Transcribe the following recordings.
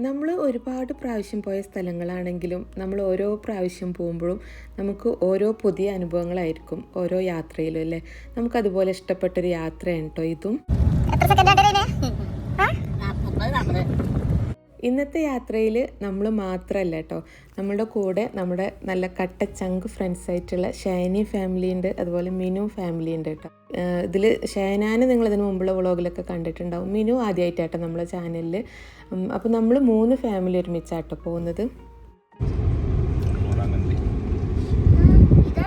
നമ്മൾ ഒരുപാട് പ്രാവശ്യം പോയ സ്ഥലങ്ങളാണെങ്കിലും നമ്മൾ ഓരോ പ്രാവശ്യം പോകുമ്പോഴും നമുക്ക് ഓരോ പുതിയ അനുഭവങ്ങളായിരിക്കും ഓരോ യാത്രയിലും അല്ലേ? നമുക്കതുപോലെ ഇഷ്ടപ്പെട്ടൊരു യാത്രയാണ് കേട്ടോ ഇതും. ഇന്നത്തെ യാത്രയിൽ നമ്മൾ മാത്രമല്ല കേട്ടോ നമ്മളുടെ കൂടെ നമ്മുടെ നല്ല കട്ട ചങ്ക് ഫ്രണ്ട്സ് ആയിട്ടുള്ള ഷൈനി ഫാമിലി ഉണ്ട് അതുപോലെ മിനു ഫാമിലി ഉണ്ട് കേട്ടോ ഇതിൽ ഷൈനാനെ നിങ്ങൾ ഇതിന് മുമ്പുള്ള വ്ളോഗിലൊക്കെ കണ്ടിട്ടുണ്ടാവും. മിനു ആദ്യമായിട്ടാട്ടോ നമ്മളെ ചാനലിൽ അപ്പോൾ നമ്മൾ മൂന്ന് ഫാമിലി ഒരുമിച്ചാട്ടോ പോകുന്നത്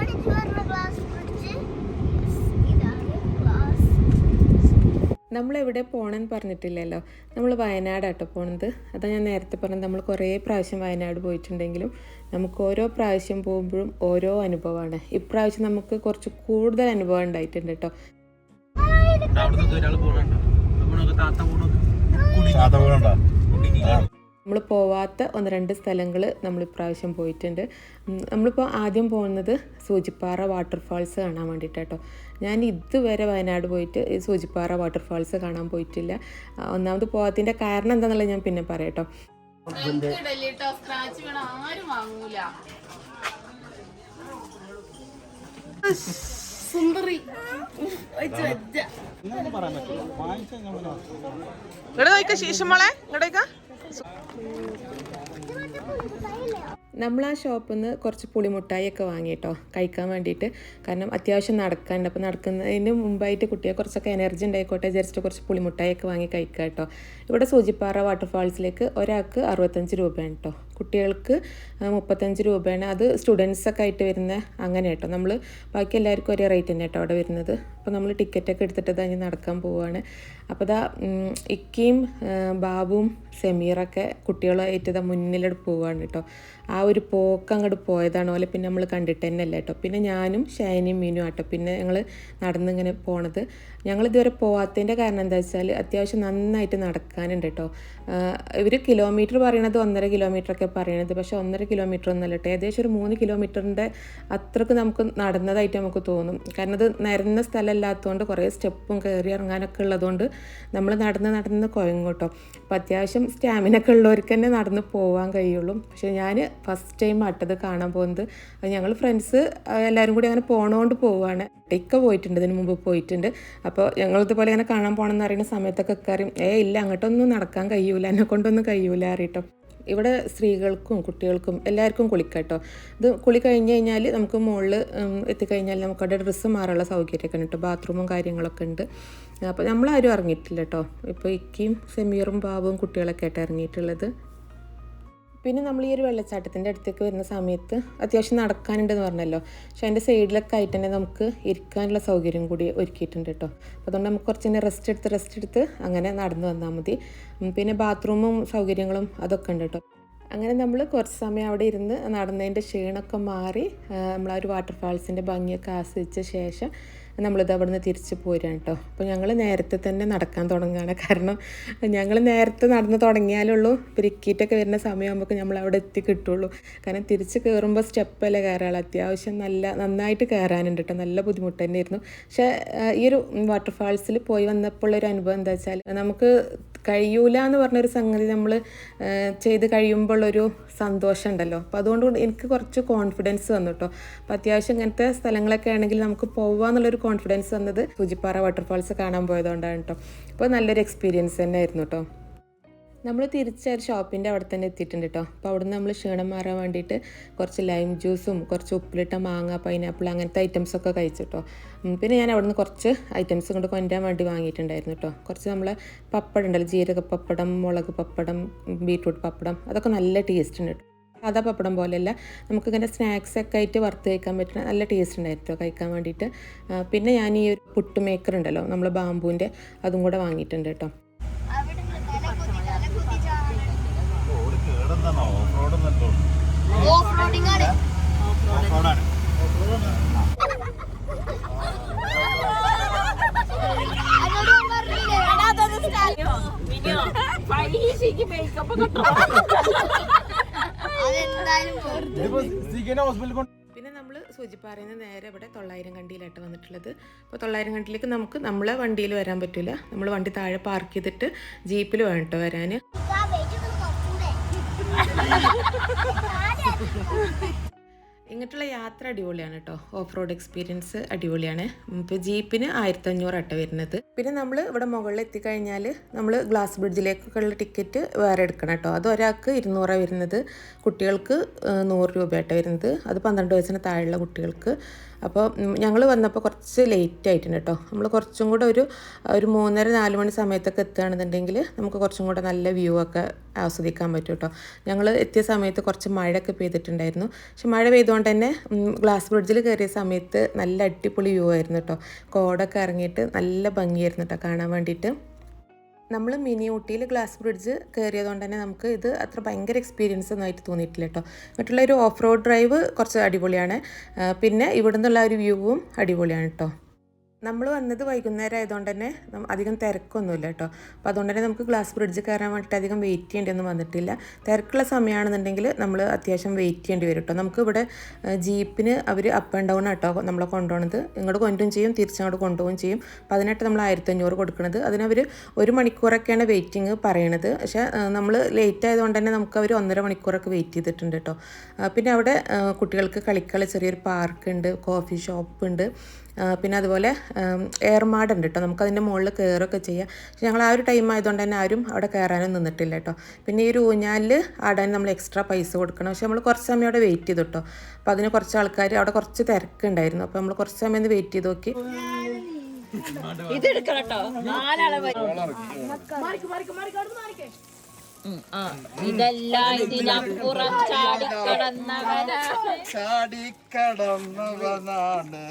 എനിക്ക് പറഞ്ഞ ഗ്ലാസ് ബ്രിഡ്ജ് ഇതാണ് ഗ്ലാസ് നമ്മൾ എവിടെ പോകണമെന്ന് പറഞ്ഞിട്ടില്ലല്ലോ. നമ്മൾ വയനാടാട്ടോ പോണത്. അതാ ഞാൻ നേരത്തെ പറഞ്ഞത് നമ്മൾ കുറേ പ്രാവശ്യം വയനാട് പോയിട്ടുണ്ടെങ്കിലും നമുക്ക് ഓരോ പ്രാവശ്യം പോകുമ്പോഴും ഓരോ അനുഭവമാണ് ഇപ്രാവശ്യം നമുക്ക് കുറച്ച് കൂടുതൽ അനുഭവം ഉണ്ടായിട്ടുണ്ട് കേട്ടോ താത്ത നമ്മൾ പോവാത്ത ഒന്ന് രണ്ട് സ്ഥലങ്ങൾ നമ്മൾ ഇപ്രാവശ്യം പോയിട്ടുണ്ട്. നമ്മളിപ്പോൾ ആദ്യം പോകുന്നത് സൂചിപ്പാറ വാട്ടർഫാൾസ് കാണാൻ വേണ്ടിയിട്ട് കേട്ടോ ഞാൻ ഇതുവരെ വയനാട് പോയിട്ട് ഈ സൂചിപ്പാറ വാട്ടർഫാൾസ് കാണാൻ പോയിട്ടില്ല. ഒന്നാമത് പോകാത്തതിന്റെ കാരണം എന്താണെന്നുള്ളത് ഞാൻ പിന്നെ പറയാം കേട്ടോ സ്ക്രാച്ച് വീണ ആരും വാങ്ങൂല. സുന്ദരി ഇങ്ങോട്ട് നോക്ക ശേഷം മോളെ ഇങ്ങോട്ട് നോക്ക Yo me tengo que ir para ahí, Leo. നമ്മൾ ആ ഷോപ്പിൽ നിന്ന് കുറച്ച് പുളിമുട്ടായിയൊക്കെ ഒക്കെ വാങ്ങിയിട്ടോ കഴിക്കാൻ വേണ്ടിയിട്ട്. കാരണം അത്യാവശ്യം നടക്കാനുണ്ട്. അപ്പോൾ നടക്കുന്നതിന് മുമ്പായിട്ട് കുട്ടിയെ കുറച്ചൊക്കെ എനർജി ഉണ്ടായിക്കോട്ടെ വിചാരിച്ചിട്ട് കുറച്ച് പുളിമുട്ടായിയൊക്കെ വാങ്ങി കഴിക്കുക കേട്ടോ ഇവിടെ സൂചിപ്പാറ വാട്ടർഫാൾസിലേക്ക് ഒരാൾക്ക് അറുപത്തഞ്ച് രൂപയാണ് കേട്ടോ കുട്ടികൾക്ക് മുപ്പത്തഞ്ച് രൂപയാണ്. അത് സ്റ്റുഡൻസൊക്കെ ആയിട്ട് വരുന്ന അങ്ങനെ കേട്ടോ നമ്മൾ ബാക്കി എല്ലാവർക്കും ഒരേ റേറ്റ് തന്നെ കേട്ടോ അവിടെ വരുന്നത്. അപ്പോൾ നമ്മൾ ടിക്കറ്റൊക്കെ എടുത്തിട്ട് തന്നെ നടക്കാൻ പോവുകയാണ് അപ്പോൾ ഇതാ ഇക്കിയും ബാബുവും സെമീറൊക്കെ കുട്ടികളായിട്ട് ഇതാ മുന്നിലോട്ട് പോവുകയാണ് കേട്ടോ ആ ഒരു പോക്ക് അങ്ങോട്ട് പോയതാണ്. പോലെ പിന്നെ നമ്മൾ കണ്ടിട്ട് തന്നെ കേട്ടോ പിന്നെ ഞാനും ഷൈനിയും മീനും ആട്ടോ. പിന്നെ ഞങ്ങൾ നടന്നിങ്ങനെ പോണത്. ഞങ്ങൾ ഇതുവരെ പോവാത്തതിന്റെ കാരണം എന്താ വെച്ചാൽ അത്യാവശ്യം നന്നായിട്ട് നടക്കാനുണ്ട് കേട്ടോ ഇവർ കിലോമീറ്റർ പറയണത് ഒന്നര കിലോമീറ്റർ ഒക്കെ പറയണത്. പക്ഷേ ഒന്നര കിലോമീറ്റർ ഒന്നല്ല കേട്ടോ ഏകദേശം ഒരു മൂന്ന് കിലോമീറ്ററിന്റെ അത്രയ്ക്ക് നമുക്ക് നടന്നതായിട്ട് നമുക്ക് തോന്നും. കാരണം അത് നിരന്ന സ്ഥലമല്ലാത്തതുകൊണ്ട് കുറേ സ്റ്റെപ്പും കയറി ഇറങ്ങാനൊക്കെ ഉള്ളതുകൊണ്ട് നമ്മൾ നടന്ന് നടന്ന് കുഴങ്ങും കേട്ടോ അപ്പോൾ അത്യാവശ്യം സ്റ്റാമിന ഒക്കെ ഉള്ളവർക്ക് തന്നെ നടന്ന് പോകാൻ കഴിയുള്ളൂ. പക്ഷേ ഞാൻ ഫസ്റ്റ് ടൈം ആട്ടത് കാണാൻ പോകുന്നത്. അത് ഞങ്ങൾ ഫ്രണ്ട്സ് എല്ലാവരും കൂടി അങ്ങനെ പോണോണ്ട് പോവുകയാണ് ഇക്ക പോയിട്ടുണ്ട് ഇതിന് മുമ്പ് പോയിട്ടുണ്ട്. അപ്പോൾ ഞങ്ങൾ ഇതുപോലെ ഇങ്ങനെ കാണാൻ പോകണമെന്ന് അറിയുന്ന സമയത്തൊക്കെ കയറി ഏ ഇല്ല അങ്ങോട്ടൊന്നും നടക്കാൻ കഴിയൂല എന്നെ കൊണ്ടൊന്നും കഴിയൂല അറിയട്ടോ. ഇവിടെ സ്ത്രീകൾക്കും കുട്ടികൾക്കും എല്ലാവർക്കും കുളിക്കാം കേട്ടോ ഇത് കുളി കഴിഞ്ഞ് കഴിഞ്ഞാൽ നമുക്ക് മുകളിൽ എത്തിക്കഴിഞ്ഞാൽ നമുക്ക് അവിടെ ഡ്രസ്സ് മാറാനുള്ള സൗകര്യമൊക്കെ ഉണ്ട് കേട്ടോ ബാത്റൂമും കാര്യങ്ങളൊക്കെ ഉണ്ട്. അപ്പോൾ നമ്മളാരും ഇറങ്ങിയിട്ടില്ല കേട്ടോ ഇപ്പോൾ ഇക്കയും സെമീറും ബാബുവും കുട്ടികളൊക്കെ ആയിട്ട് ഇറങ്ങിയിട്ടുള്ളത്. പിന്നെ നമ്മൾ ഈ ഒരു വെള്ളച്ചാട്ടത്തിന്റെ അടുത്തേക്ക് വരുന്ന സമയത്ത് അത്യാവശ്യം നടക്കാനുണ്ടെന്ന് പറഞ്ഞല്ലോ. പക്ഷേ അതിന്റെ സൈഡിലൊക്കെ ആയിട്ട് തന്നെ നമുക്ക് ഇരിക്കാനുള്ള സൗകര്യം കൂടി ഒരുക്കിയിട്ടുണ്ട് കേട്ടോ. അതുകൊണ്ട് നമുക്ക് കുറച്ച് തന്നെ റെസ്റ്റ് എടുത്ത് റെസ്റ്റ് എടുത്ത് അങ്ങനെ നടന്നു വന്നാൽ മതി. പിന്നെ ബാത്റൂമും സൗകര്യങ്ങളും അതൊക്കെ ഉണ്ട് കേട്ടോ. അങ്ങനെ നമ്മൾ കുറച്ച് സമയം അവിടെ ഇരുന്ന് നടന്നതിന്റെ ക്ഷീണമൊക്കെ മാറി നമ്മൾ ആ ഒരു വാട്ടർഫാൾസിന്റെ ഭംഗിയൊക്കെ ആസ്വദിച്ച ശേഷം നമ്മളിത് അവിടെ നിന്ന് തിരിച്ച് പോരാണ് കേട്ടോ അപ്പോൾ ഞങ്ങൾ നേരത്തെ തന്നെ നടക്കാൻ തുടങ്ങുകയാണ്. കാരണം ഞങ്ങൾ നേരത്തെ നടന്ന് തുടങ്ങിയാലുള്ളൂ ബ്രിക്കീറ്റൊക്കെ വരുന്ന സമയമാകുമ്പോൾ നമ്മൾ അവിടെ എത്തി കിട്ടുള്ളൂ. കാരണം തിരിച്ച് കയറുമ്പോൾ സ്റ്റെപ്പല്ലേ കയറാൾ അത്യാവശ്യം നല്ല നന്നായിട്ട് കയറാനുണ്ട് കേട്ടോ നല്ല ബുദ്ധിമുട്ട് തന്നെയായിരുന്നു. പക്ഷേ ഈ ഒരു വാട്ടർഫാൾസിൽ പോയി വന്നപ്പോൾ ഒരു അനുഭവം എന്താ വെച്ചാൽ നമുക്ക് കഴിയൂല എന്ന് പറഞ്ഞൊരു സംഗതി നമ്മൾ ചെയ്ത് കഴിയുമ്പോൾ ഒരു സന്തോഷം ഉണ്ടല്ലോ അപ്പോൾ അതുകൊണ്ട് എനിക്ക് കുറച്ച് കോൺഫിഡൻസ് വന്നു കേട്ടോ അപ്പോൾ അത്യാവശ്യം ഇങ്ങനത്തെ സ്ഥലങ്ങളൊക്കെ ആണെങ്കിൽ നമുക്ക് പോവാന്നുള്ളൊരു കോൺഫിഡൻസ് വന്നത് സൂചിപ്പാറ വാട്ടർഫാൾസ് കാണാൻ പോയതുകൊണ്ടാണ് കേട്ടോ അപ്പോൾ നല്ലൊരു എക്സ്പീരിയൻസ് തന്നെ ആയിരുന്നു കേട്ടോ നമ്മൾ തിരിച്ച് ഒരു ഷോപ്പിന്റെ അവിടെ തന്നെ എത്തിയിട്ടുണ്ട് കേട്ടോ അപ്പോൾ അവിടെ നിന്ന് നമ്മൾ ക്ഷീണം മാറാൻ വേണ്ടിയിട്ട് കുറച്ച് ലൈം ജ്യൂസും കുറച്ച് ഉപ്പിലിട്ട മാങ്ങ പൈനാപ്പിൾ അങ്ങനത്തെ ഐറ്റംസ് ഒക്കെ കഴിച്ചു കേട്ടോ പിന്നെ ഞാൻ അവിടെ നിന്ന് കുറച്ച് ഐറ്റംസ് കൊണ്ട് കൊണ്ടുവരാൻ വേണ്ടി വാങ്ങിയിട്ടുണ്ടായിരുന്നു കേട്ടോ കുറച്ച് നമ്മൾ പപ്പടം ഉണ്ടല്ലോ ജീരക പപ്പടം മുളക് പപ്പടം ബീട്രൂട്ട് പപ്പടം അതൊക്കെ നല്ല ടേസ്റ്റ് ഉണ്ട് സാധാ പപ്പടം പോലെയല്ല നമുക്കിങ്ങനെ സ്നാക്സ് ഒക്കെ ആയിട്ട് വറുത്ത് കഴിക്കാൻ പറ്റുന്ന നല്ല ടേസ്റ്റ് ഉണ്ടായിരുന്നു കഴിക്കാൻ വേണ്ടിയിട്ട്. പിന്നെ ഞാൻ ഈ ഒരു പുട്ട് മേക്കർ ഉണ്ടല്ലോ നമ്മൾ ബാമ്പുവിന്റെ അതും കൂടെ വാങ്ങിയിട്ടുണ്ട് കേട്ടോ പിന്നെ നമ്മൾ സൂചിപ്പാറയിൽ നിന്ന് നേരെ ഇവിടെ തൊള്ളായിരം കണ്ടിയിലായിട്ട് വന്നിട്ടുള്ളത്. അപ്പോൾ തൊള്ളായിരം കണ്ടിയിലേക്ക് നമുക്ക് നമ്മളെ വണ്ടിയിൽ വരാൻ പറ്റില്ല നമ്മൾ വണ്ടി താഴെ പാർക്ക് ചെയ്തിട്ട് ജീപ്പിൽ വേണം കേട്ടോ വരാൻ ഇങ്ങോട്ടുള്ള യാത്ര അടിപൊളിയാണ് കേട്ടോ ഓഫ് റോഡ് എക്സ്പീരിയൻസ് അടിപൊളിയാണ് ഇപ്പോൾ ജീപ്പിന് ആയിരത്തി അഞ്ഞൂറ് അട്ട വരുന്നത്. പിന്നെ നമ്മൾ ഇവിടെ മുകളിൽ എത്തിക്കഴിഞ്ഞാൽ നമ്മൾ ഗ്ലാസ് ബ്രിഡ്ജിലേക്കുള്ള ടിക്കറ്റ് വേറെ എടുക്കണം കേട്ടോ അത് ഒരാൾക്ക് ഇരുന്നൂറാണ് വരുന്നത്. കുട്ടികൾക്ക് നൂറ് രൂപയായിട്ടാണ് വരുന്നത്. അത് പന്ത്രണ്ട് വയസ്സിന് താഴെയുള്ള കുട്ടികൾക്ക് അപ്പോൾ ഞങ്ങൾ വന്നപ്പോൾ കുറച്ച് ലേറ്റ് ആയിട്ടുണ്ട് കേട്ടോ. നമ്മൾ കുറച്ചും കൂടെ ഒരു ഒരു മൂന്നര നാല് മണി സമയത്തൊക്കെ എത്തുകയാണെന്നുണ്ടെങ്കിൽ നമുക്ക് കുറച്ചും കൂടെ നല്ല വ്യൂ ഒക്കെ ആസ്വദിക്കാൻ പറ്റും കേട്ടോ. ഞങ്ങൾ എത്തിയ സമയത്ത് കുറച്ച് മഴയൊക്കെ പെയ്തിട്ടുണ്ടായിരുന്നു. പക്ഷെ മഴ പെയ്തുകൊണ്ട് തന്നെ ഗ്ലാസ് ബ്രിഡ്ജിൽ കയറിയ സമയത്ത് നല്ല അടിപൊളി വ്യൂ ആയിരുന്നു കേട്ടോ. കോടൊക്കെ ഇറങ്ങിയിട്ട് നല്ല ഭംഗിയായിരുന്നു കേട്ടോ കാണാൻ വേണ്ടിയിട്ട്. നമ്മൾ മിനി ഊട്ടിയിൽ ഗ്ലാസ് ബ്രിഡ്ജ് കയറിയതുകൊണ്ട് തന്നെ നമുക്ക് ഇത് അത്ര ഭയങ്കര എക്സ്പീരിയൻസ് ഒന്നും ആയിട്ട് തോന്നിയിട്ടില്ല കേട്ടോ മറ്റുള്ള ഒരു ഓഫ് റോഡ് ഡ്രൈവ് കുറച്ച് അടിപൊളിയാണ്. പിന്നെ ഇവിടെ നിന്നുള്ള ഒരു വ്യൂവും അടിപൊളിയാണ് കേട്ടോ നമ്മൾ വന്നത് വൈകുന്നേരം ആയതുകൊണ്ട് തന്നെ അധികം തിരക്കൊന്നുമില്ല കേട്ടോ. അപ്പോൾ അതുകൊണ്ട് തന്നെ നമുക്ക് ഗ്ലാസ് ബ്രിഡ്ജ് കയറാൻ വേണ്ടിയിട്ട് അധികം വെയിറ്റ് ചെയ്യേണ്ടിയൊന്നും വന്നിട്ടില്ല. തിരക്കുള്ള സമയമാണെന്നുണ്ടെങ്കിൽ നമ്മൾ അത്യാവശ്യം വെയിറ്റ് ചെയ്യേണ്ടി വരും കേട്ടോ. നമുക്ക് ഇവിടെ ജീപ്പിന് അവർ അപ്പ് ആൻഡ് ഡൗൺ ആട്ടോ നമ്മളെ കൊണ്ടുപോകുന്നത് ഇങ്ങോട്ട് കൊണ്ടും ചെയ്യും തിരിച്ചങ്ങോട്ട് കൊണ്ടുപോകും ചെയ്യും. അപ്പോൾ അതിനായിട്ട് നമ്മൾ ആയിരത്തഞ്ഞൂറ് കൊടുക്കുന്നത് അതിനവർ ഒരു മണിക്കൂറൊക്കെയാണ് വെയിറ്റിംഗ് പറയണത്. പക്ഷേ നമ്മൾ ലേറ്റ് ആയതുകൊണ്ട് തന്നെ നമുക്ക് അവർ ഒന്നര മണിക്കൂറൊക്കെ വെയിറ്റ് ചെയ്തിട്ടുണ്ട് കേട്ടോ. പിന്നെ അവിടെ കുട്ടികൾക്ക് കളിക്കാനുള്ള ചെറിയൊരു പാർക്ക് ഉണ്ട് കോഫി ഷോപ്പ് ഉണ്ട്. പിന്നെ അതുപോലെ എയർമാഡ് ഉണ്ട് കേട്ടോ നമുക്ക് അതിന്റെ മുകളിൽ കയറൊക്കെ ചെയ്യാം. പക്ഷെ ഞങ്ങൾ ആ ഒരു ടൈം ആയതുകൊണ്ട് തന്നെ ആരും അവിടെ കയറാനും നിന്നിട്ടില്ല കേട്ടോ പിന്നെ ഈ ഒരു ഊഞ്ഞാലിൽ ആടാൻ നമ്മൾ എക്സ്ട്രാ പൈസ കൊടുക്കണം. പക്ഷെ നമ്മൾ കുറച്ച് സമയം അവിടെ വെയിറ്റ് ചെയ്തു കേട്ടോ അപ്പോൾ അതിന് കുറച്ച് ആൾക്കാർ അവിടെ കുറച്ച് തിരക്കുണ്ടായിരുന്നു. അപ്പോൾ നമ്മൾ കുറച്ച് സമയം ഒന്ന് വെയിറ്റ് ചെയ്ത് നോക്കി. ഇത് കേട്ടോ നാലാളെ ഇതെല്ലാം ഇതിനപ്പുറം ചാടിക്കടന്നവരാ ചാടിക്കടന്നവനാണ്.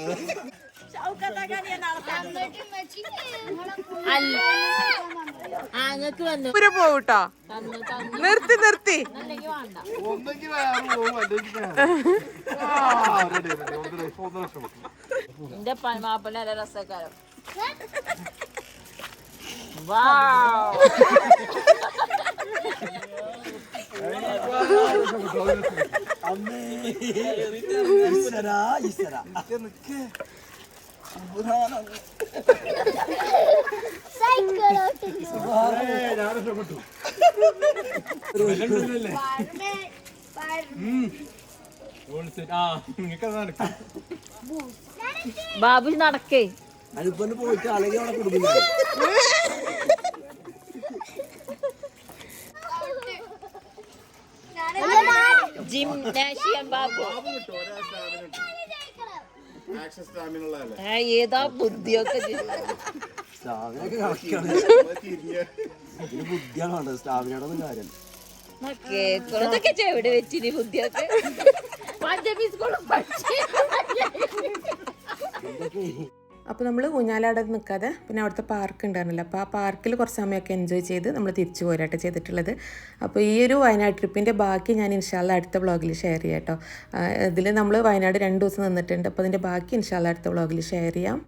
ഇവർ പോവട്ടോ നിർത്തി നിർത്തി എന്റെ പോകും അല്ലെങ്കിൽ വേറെ. ആ, ready, ready. നടക്കേ രക്ഷ- പോയിട്ട് അല്ലെങ്കിൽ അവിടെ നിങ്ങൾക്ക് നടക്കാം ബാബു നടക്കേ ജിംനാഷ്യം ബാബു ആക്ഷൻ ആ, ഏതാ ബുദ്ധിയൊക്കെ ചെയ്യും. ബുദ്ധിയാണ് സ്റ്റാമിനയുടെ ഒന്നും കാര്യം ആ, കേക്കണം ഇതൊക്കെ ചെവിടെ വെച്ചിനി ബുദ്ധിയൊക്കെ പഞ്ചാബി സ്കൂളും പഠിച്ചു അപ്പോൾ നമ്മൾ ഊഞ്ഞാലാടെ നിൽക്കാതെ പിന്നെ അവിടുത്തെ പാർക്ക് ഉണ്ടായിരുന്നല്ലോ അപ്പോൾ ആ പാർക്കിൽ കുറച്ച് സമയമൊക്കെ എൻജോയ് ചെയ്ത് നമ്മൾ തിരിച്ചു പോരാട്ടോ ചെയ്തിട്ടുള്ളത്. അപ്പോൾ ഈ ഒരു വയനാട് ട്രിപ്പിന്റെ ബാക്കി ഞാൻ ഇൻഷാല്ല അടുത്ത വ്ളോഗിൽ ഷെയർ ചെയ്യാം കേട്ടോ ഇതിൽ നമ്മൾ വയനാട് രണ്ട് ദിവസം നിന്നിട്ടുണ്ട്. അപ്പോൾ അതിന്റെ ബാക്കി ഇൻഷാല്ല അടുത്ത വ്ളോഗിൽ ഷെയർ ചെയ്യാം.